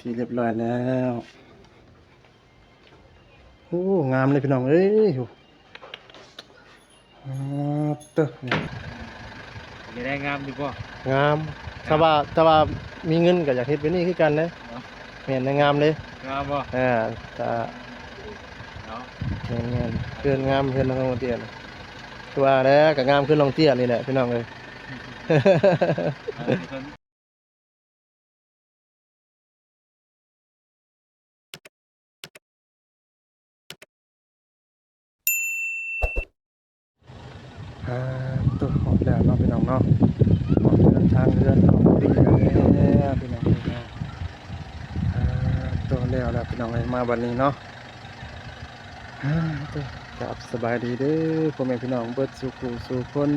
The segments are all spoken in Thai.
ที่เรียบร้อยแล้วโอ้งามเลยพี่น้องเอ้ยโหอ่าเต้อเนี่ยจะได้งามดีกว่างามถ้าว่าถ้าว่ามีเงินก็อยากเฮ็ดแบบนี้คือกันนะเนาะแม่นนะงามเลยงามบ่อ่าถ้าเนาะแม่นแม่นเพื่อนงามเพื่อนน้องเตี้ยนะคือว่าแล้วก็งามขึ้นน้องเตี้ยนี่แหละพี่น้องเอ้ย ตัวหอมแล้วเนาะพี่น้องเนาะหอมเดินทางเรือนน้องเตี้ยแล้วพี่น้องพี่น้องตัวแล้วแล้วพี่น้องมาวันนี้เนาะตัวกับสบายดีเด้อพ่อแม่พี่น้องเบิดสู่ผู้สู่คน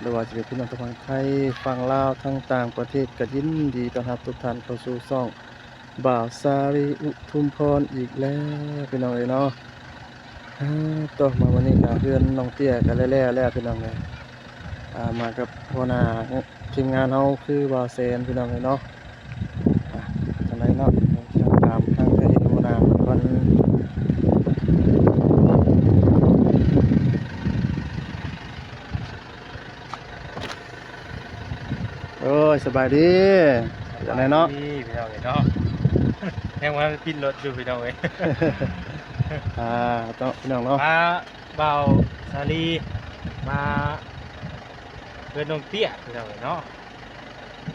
หรือว่าจะเป็นพี่น้องทางไทยฝั่งลาวทั้งต่างประเทศก็ยินดีต้อนรับทุกท่านเข้าสู่ช่องบ่าวสารีอุทุมพรอีกแล้วพี่น้องเอ้ยเนาะ ต่อมาวันนี้ก็เพื่อนน้องเตี้ยกันแล้วๆแล้วพี่น้องเอ้ยอ่ามากับหัวหน้าทีมงานเฮาคือบ่าวแซนพี่น้องเอ้ยเนาะอะจังไดเนาะจะตามทางไปหัวหน้าก่อนโอ้ยสบายดีจังไดเนาะนี่พี่น้องเอ้ยเนาะยังว่าปิดรถอยู่พี่น้องเอ้ย อ่าต้องพี่น้องเนาะมาเบาสาลีมาเพื่อนน้องเตี้ยพี่น้องเอ้ยเนาะ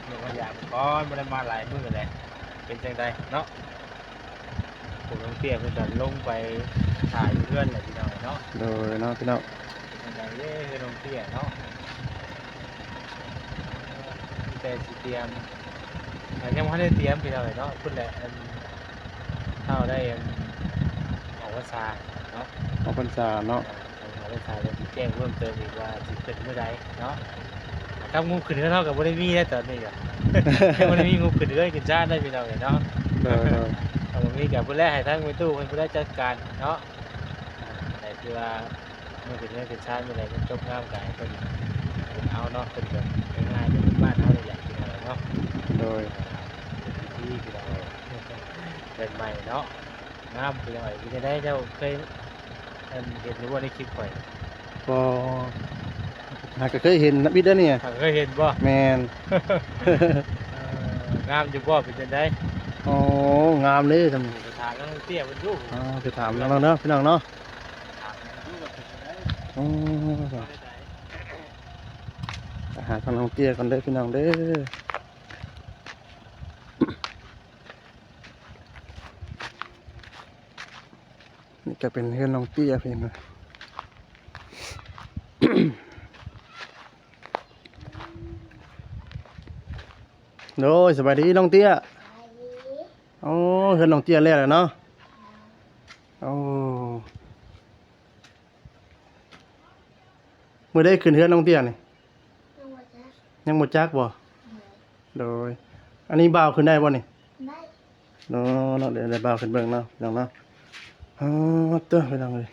เดี๋ยวมาอยากก้อนบ่ได้มาหลายมื้อเลยเป็นจังไดเนาะผมน้องเตี้ยเพิ่นก็ลงไปถ่ายอยู่เพื่อนแหละพี่น้องเอ้ยเนาะโดยเนาะพี่น้องเป็นไงเด้คือน้องเตี้ยเนาะมีแต่สิเตรียมแต่ยังไม่ได้เตรียมพี่น้องเนาะพูดแหละอันเท่าได้ อันออกภาษาเนาะออกพรรษาเนาะออกภาษาจะแจ้งเพิ่มเติมอีกว่าสิเกิดเมื่อใดเนาะถ้างูขึ้นก็เท่ากับบ่ได้มีแล้วตอนนี้ก็ยังบ่ได้มีงูขึ้นเรื่อยขึ้นชาติได้พี่น้องเนาะโดยโดยเอาบ่มีกับผู้แรกให้ทั้งไปตู้เพิ่นผู้แรกจัดการเนาะแต่คือว่าเมื่อขึ้นเรื่อยขึ้นชาติเมื่อใดมันจบงามกายเพิ่นเพิ่นเอาเนาะเพิ่นก็ง่ายๆเป็นบ้านเฮาเลยอยากกินอะไรเนาะโดยที่พี่น้องเป็นใหม่เนาะ งามพี่น้องเอ้ยพี่จะได้เจ้าเคยเห็นหรือว่าในคลิปข่อยก็หาก็เคยเห็นนักบิดเด้อเนี่ยถ้าเคยเห็นบ่แมนงามอยู่บ่เป็นจังได๋โอ้งามเลยทำไปถามน้องเตี้ยเพิ่นดูอ๋อไปถามน้องๆเนาะพี่น้องเนาะอ๋อหาทางน้องเตี้ยก่อนเด้อพี่น้องเด้อ นี่ก็เป็นเพื่อนน้องเตี้ยเพี่นโดยสบายดีน้องเตี้ยโอ้เพื่อนน้องเตี้ยแล้วแหละเนาะโอ้มื่อได้ขึ้นเฮือนน้องเตี้ยนี่ยังหมดจักบ่โดย อันนี้บ่าวขึ้นได้บ่นี่ได้เนาะเนาะเดี๋ยวได้บ่าวขึ้นเบิ่งเนาะพี่น้องเนาะ อ๋อเต้อพี่น้องเลย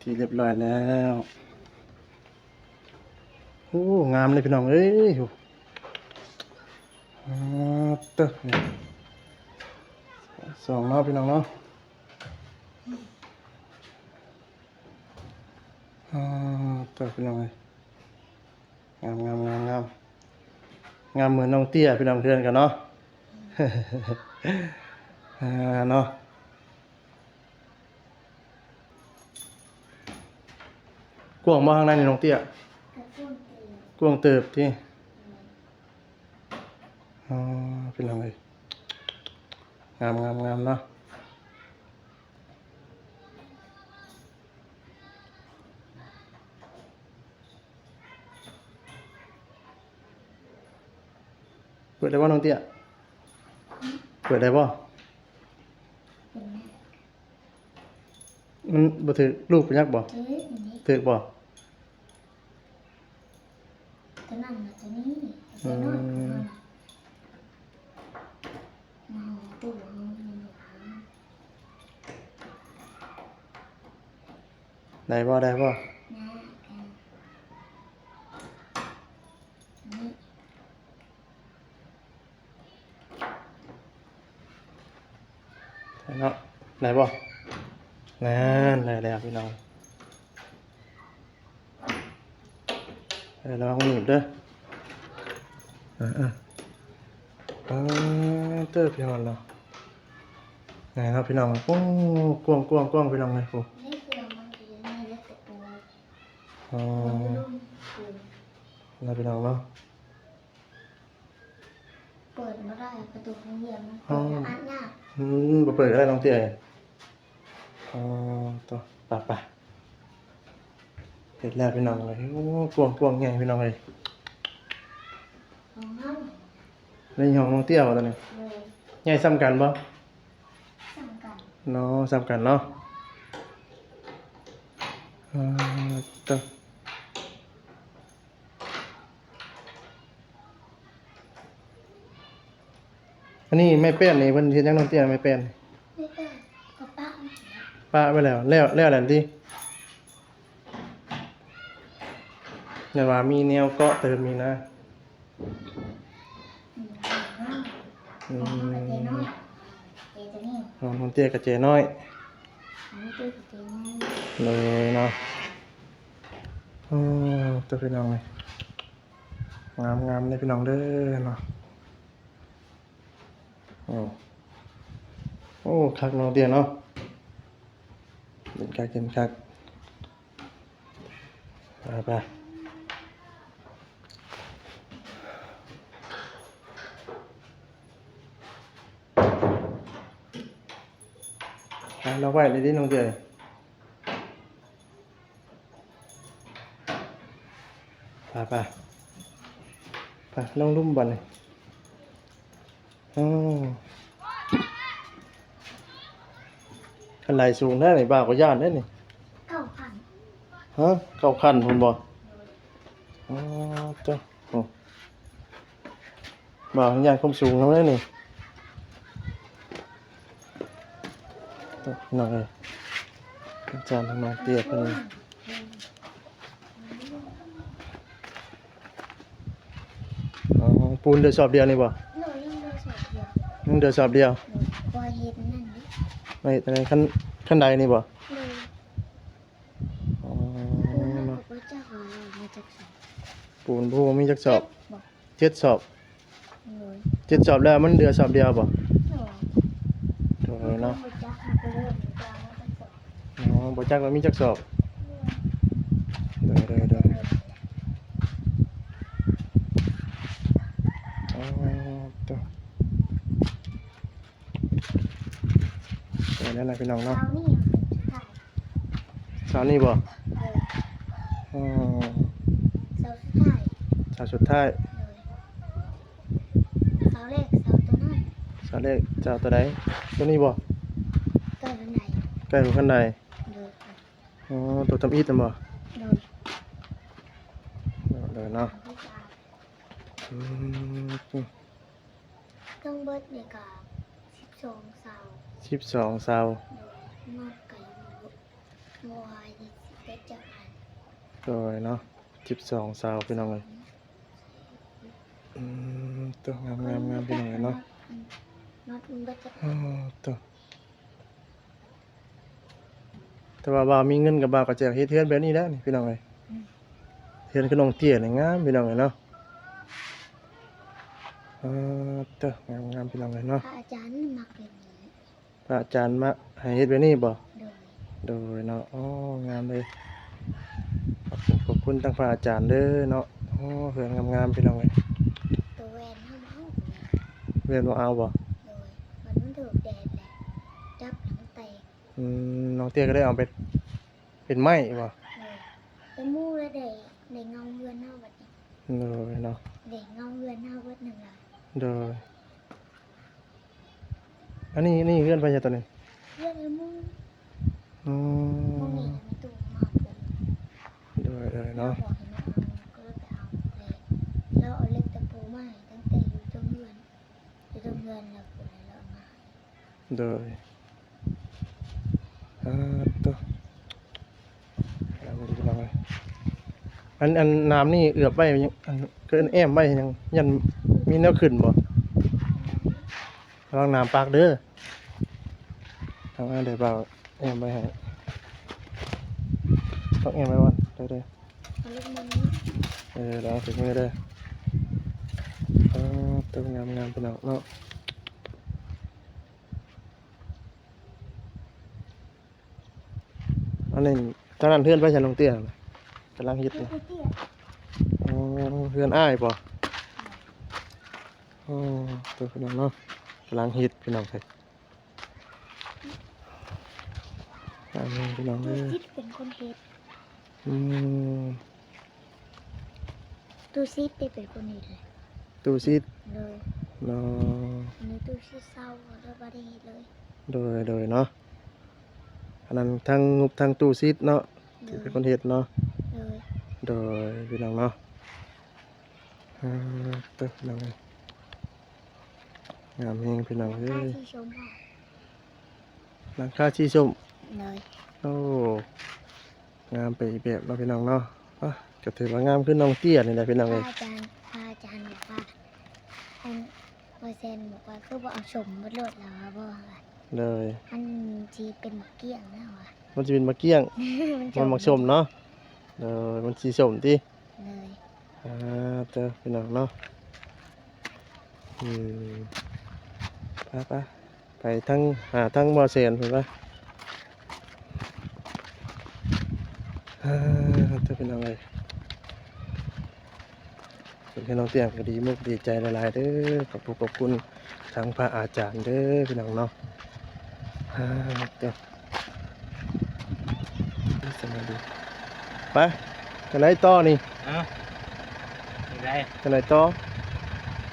ที่เรียบร้อยแล้วโอ้งามเลยพี่น้องเอ้ยอ๋อเต้อนี่สองเนาะพี่น้องเนาะอ๋อเต้อพี่น้องเลยงามงามงามงามงามเหมือนน้องเตี้ยพี่น้องเพื่อนกันเนาะอ่า กวงมาข้างในนี่น้องเตี้ยกวงเติบที่อ๋อเป็นยังไงงามงามงามเนาะเปิดได้ป่ะน้องเตี้ยเปิดได้ป่ะเป็นมันบ่ถือลูกเป็นยักษ์บ่างนี้ถือบ่ ตัวนั่นนะตัวนี้ตัวนอนตัวนอนมาหอตู้ห้องมันอยู่ข้าง ได้บ่ได้บ่หน้เนาะไหนบ่นั่นได้แล้วพี่น้องเออระวังหนีบเด้ออ่าอ่าอ่าเตอร์พี่น้องเนาะไหนครับพี่น้องกว้างกว้างกว้างพี่น้องเลยโอ้นี่คือมันจะมีเล็กกระปู อ๋อมันก็ลุ่มปูนะพี่น้องเนาะเปิดไม่ได้ประตูของเยี่ยมมันเปิดอัดยากอืมบ่เปิดก็ได้น้องเตี้ยอ๋อต่อไปไปเสร็จแล้วพี่น้องเลยโอ้กว้างกว้างใหญ่พี่น้องเลยของห้องในห้องน้องเตี้ยวะตอนนี้เลยใหญ่ซ้ำกันบ่สั่งกัน เนาะซ้ำกันเนาะ อ่าต่ออันนี้ไม่เป็นนี่เพิ่นเฮ็ดจังน้องเตี้ยไม่เป็นไม่ได้กระป้าป้าไปแล้วแล้วแล้วแล้วติเนี่ยว่ามีแนวเกาะเติมมีนะอืมของห้องของห้องกับเจน้อยเจตัวนี้น้องน้องเตี้ยกับเจน้อยของนี่ตัวกับเจน้อย เลยเนาะอือตัวพี่น้องเลยงามงามเลยพี่น้องเด้อเนาะโอ้โอ้คักน้องเตี้ยเนาะเห็นคักเห็นคักไปไปเราไหวเลยดิน้องเตี้ย ปไปไปลองลุ่มบอลเลยอ๋อขันไหลสูงได้ไหนบ้าก็ย่านได้นี่เก้าพันฮะเก้าขั้นคุณบออ๋อจ้ะโอ้บ่าวย่านคมสูงแล้วได้นี่หน่อยอาจารย์ทำมาเตี้ยไปนี่อ๋อ ปูนเดือดสอบเดียวนี่บ่หนูยังดูสดเดียวมึงเดือดสอบเดียวหนูปล่อยเห็นนั่นดิไม่แต่ในขั้นขั้นใดนี่บ่เลยอ๋อปูมันเนาะบอกว่าจะหาเรามาจากสองปูนผู้มีจักสอบบอกเจ็ดสอบหนูเจ็ดสอบแล้วมันเดือสอบเดียวบ่หนูโอ้ยเนาะหนูจะหาไปเริ่มจะมาจากสองอ๋อบ่จักว่ามีจักสอบเด้อเด้อเด้ออ๋อตัว เดี๋ยวนั่นแหละพี่น้องเราเนาะนี่ยังถ่ายเช้านี้บ่เอออ๋อเสาสุดท้ายเช้าสุดท้ายเลยเสาแรกเสาตัวนั้นเช้าแรกเจ้าตัวใดตัวนี้บ่ตัวไหนใกล้กับขั้นใดเลยอ๋อตัวทำอิฐน่ะบ่เลยเดี๋ยวเนาะที่สามอืม ต้องเบิดเนี่ยกับสิบสองเสา สิบสองเสาโดยนอกไก่หมูโมหายดิเด็ดจากอันโดยเนาะสิบสองเสาพี่น้องเลยอืมตัวงามงามงามพี่น้องเลยเนาะนอดมันก็จะอ๋อตัวแต่ว่าบ่าวมีเงินกับบ่าวก็แจกเฮ็ดเทือนแบบนี้แล้วนี่พี่น้องเลยเทือนขนมเตี้ยนี่งามพี่น้องเลยเนาะอ๋อตัวงามงามพี่น้องเลยเนาะพระอาจารย์มักแบบนี้ พระอาจารย์มาให้เฮ็ดแบบนี้บ่โดยโดยเนาะอ๋องามเลยขอบคุณขอบคุณทางพระอาจารย์เด้อเนาะอ๋อเพื่อนงามๆพี่น้องเลยตัวแวนเข้ามาเอาเรียนบ่เอาบ่โดยมันมันถูกแดดแหละจับหลังแตกอืมน้องเตี้ยก็ได้เอาไปเป็นไม้บ่เลยไปมู่แล้วเด็กเด็กเงาเฮือนเน่าบัดนี้โดยเนาะเด็กเงาเฮือนเน่าเบิดหนึ่งละโดย อันนี้นี่เพื่อนไปจะตัวนี้เพื่อนไอ้มู่อืมู่มนี่มีตู้มาปูโดยโดยเราเนาะบอกให้มันเอาก็เลยไปเอาเลยเราเอาเล็กตะปูมาให้ตั้งแต่อยู่ตรงเฮือนอยู่ตรงเฮือนแล้วปูเลยเราเอามาให้โดยอ่าตัวเอาไปดูกันเลยอันอันน้ำนี่เอือบไว้ยังอันเกินแอมไว้ยังยันมีแนวขึ้นบ่ ระวังน้ำปากเด้อทำงานเดี๋ยวเบาแอมไปให้ต้องแอมไปวันเด้อเด้อเอาลูกมันนี้เออแล้วถึงมือเด้อเออตัวงามงามๆเป็นเอาเนาะอันนี้ตอนนั้นเพื่อนไปฉันลงเตี้ยกำลังฮิตเลยเพื่อนอ้ายป่ะอ๋อตัวพี่น้องเนาะกำลังฮิตพี่น้องเลยอันนี้พี่น้องเลตัวยซิดเป็นคนเฮ็ดอืมตัวซิดได้เป็นคนเฮ็ดเลยตูซิดเลยเนาะอันนี้ตัวซิดเศร้าแล้วบ่ได้เฮ็ดเลยโดยโดยเนาะอันนั้นทั้งงบทั้งตู้ซิดเนาะเลที่ยเป็นคนเฮ็ดเนาะเลยโดยพี่น้องเนาะอ่าตัวพี่น้องเลย งามเฮงพี่น้องเอ้ค่ายที่ชมค่ะหลังคาชีส้มเลยโอ้งามไปอีกแบบเนาะพี่น้องเนาะอะก็ถือว่างามขึ้นน้องเตี้ยนี่แหละพี่น้องพเลระยอาจารย์พระอาจารย์บอกว่าอันพอเซนบอกว่าคือบ่เอาชมบ่โลดแล้วว่าบ่ว่าเลยอันที่เป็นหมกเกี้ยงนะว่ะมันจะเป็นมะเกี้ยงมันมันมักชมเนาะเลยมันสีส้มติเลยอ่าเจอพี่น้องเนาะอืม ไปไปไปทั้งหาทั้งบอเซนเห็นปะอ่าเจอพี่น้องเลยเป็นพี่น้องเตียงก็ดีมุกดีใจหลายๆเด้อขอบคุณขอบคุณทางพระอาจารย์เด้อพี่น้องเนาะอ่าเจ้าสวัสดีไปกันไหนต่อนี่เอ้าเป็นไงกันไหนต่อ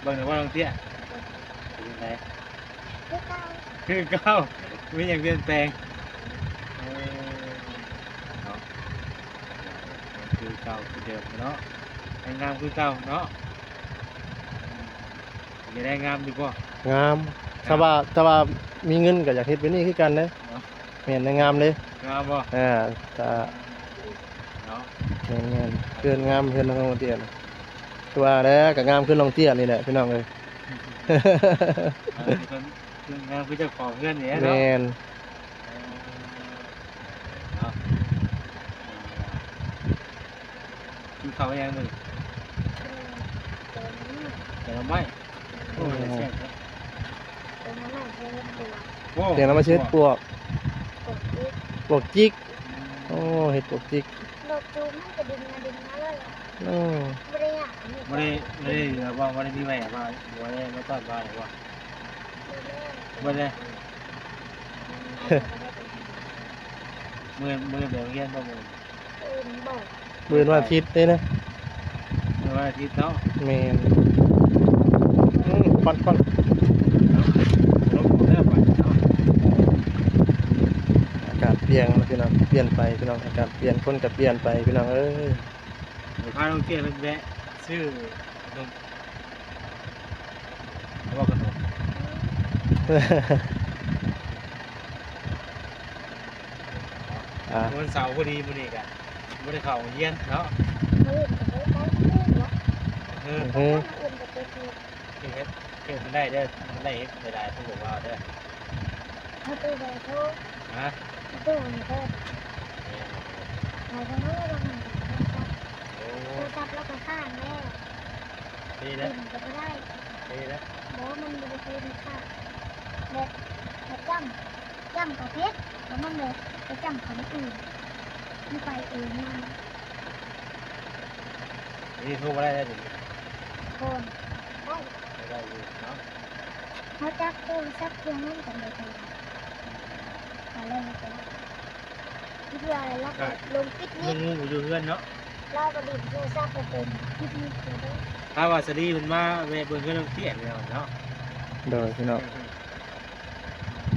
เบิ่งหน่อยว่าน้องเตี้ยเป็นไง คือเก่าคือเก้ามีอยางเปลี่ยนแปลงเออเนาะคือเก่าคือเดิมเนาะให้งามคือเก่าเนาะจะได้งามดีกว่างามถ้าว่าถ้าว่ามีเงินก็อยากเฮ็ดไปนี่คือกันเด้เนาะแม่นงามเด้งามบ่อ่าถ้าเนาะแม่นงามเพื่อนงามเพื่อนน้องเตี้ยนตัวแล้วก็งามขึ้นน้องเตี้ยนี่แหละพี่น้องเอ้ย เออเป็นคนคืองามคือเจ้าของเพื่อนเนี่ยแม่เนาะนเนาะกินข้าวยังมึงตัวนี้แต่เราไม่โอ้ยแซ่บเนาะตัวนั้นน่ะคือตัวโอ้เสียงน้ำมาเช็ดปวกกดอีกปวกจิกโอ้เฮ็ดปวกจิกโลกจูมให้กระดิ่งมาดึงมาเลยโอ้ไม่ได้อยากนี่ไม่ได้ไม่ได้เหลือว่าไม่ได้มีแม่ว่าไม่ได้มาต้อนบ้านหรือว่า ไม่ได้มือมือเดี๋ยวเรียนบ่มืออื่นบอกปืนวันอาทิตย์นี่นะมือวันอาทิตย์เนาะแม่นอืมควันควันรถผมเริ่มไปเนาะอากาศเปลี่ยนนะพี่น้องเปลี่ยนไปพี่น้องอากาศเปลี่ยนคนก็เปลี่ยนไปพี่น้องเอ้ยเดี๋ยวพาน้องเตี้ยไปแวะซื้อขนมแล้วก็ขนม อ่าวันเสาร์พอดีมื้อนี้กันบ่ได้เข้าเรียนเนาะอื่นก็ไม่ได้เรื่องละเอออืมอื่นก็เป็นคือเฮ็ดเฮ็ดมันได้เด้อมันได้เฮ็ดได้ได้ต้องบอกว่าเด้อเขาตัวใหญ่โตฮะตัวนี้ก็หมายถึงว่าเราหนึ่งโอ้ตัวจับแล้วก็ข้างแม่ดีอื่แล้ว นก็ไม่ได้ดีแล้วบอกว่ามันไม่ได้มีค่าแบบแบบจำจำกับเพชรแล้วมันเลยไปจำของอื่นไม่ไปเองมันนี่โทรมาได้แล้วดิคนได้ไม่ได้อยู่เนาะเขาจับตัวจับเครื่องนั่นกันเลยอะไรไม่เป็นคิดว่าอะไรแล้วก็ลงปิกมึนิงกงูอยู่เฮือนเนาะเราก็ดิ่งโทรศัพท์ไปเป็นปิกนิกเลยถ้าว่าสดีมันมาแวะเบิ่งเฮือนน้องเตี้ยแล้วเนาะโดยพี่น้อง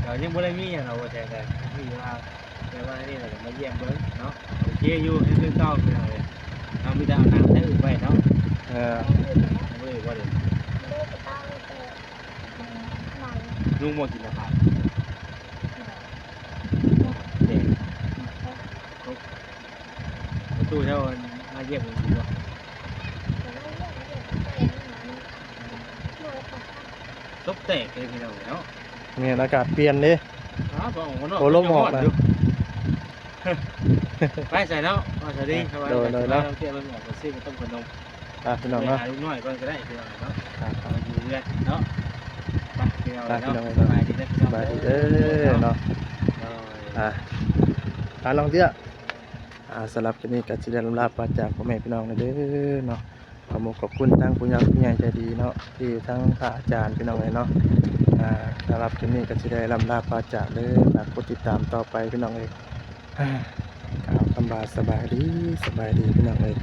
เรายังบ่ได้มีอยังเราแต่แต่มีว่าแต่ว่านี่เราจะมาเยี่ยมเบิ่งเนาะโอเคอยู่ให้คือเก่าคือเอาเลยเอามีแต่เอาน้ำได้อุ่นไว้เนาะอ่าแม่อยู่แล้วบ่ได้ว่าเด้อเลิกไปตั้งแต่ไหนลุงบ่กินนะครับเด็กประตูเท่ามาเยี่ยมมึงดีกว่าตบแตก เลยพี่น้องเนาะเนี่ยอากาศเปลี่ยนเด้ออ๋อบ่ออกมาเนาะโอ้ลมออกแล้วยู่ไปใส่เนาะมาใส่ดิเข้าไปโดยโดยเนาะเที่ยวมันออกมาซื้อมาต้มขนมอะพี่น้องเนาะ ไปหาลูกน้อยก่อนก็ได้พี่น้องเนาะครับเอาอยู่เรื่อยเนาะไปพี่น้องไปพี่น้องเนาะเนาะสบายดีนะพี่สน้องบายดีเด้อเนาะ โดย อะอะลองเตี้ยอ่าสำหรับคลิปนี้ก็สิได้ลำลาปราจากพ่อแม่พี่น้องเด้อเนาะขอบอกขอบคุณทางผู้ใหญ่ผู้ใหญ่ใจดีเนาะที่ทั้งพระอาจารย์พี่น้องเลยเนาะอ่า สำหรับที่นี่ก็จะได้ลำลาปราจากเลยฝากกดติดตามต่อไปพี่น้องเอ้ยอ่ากล่าวคำบาสบายดีสบายดีพี่น้องเอ้ย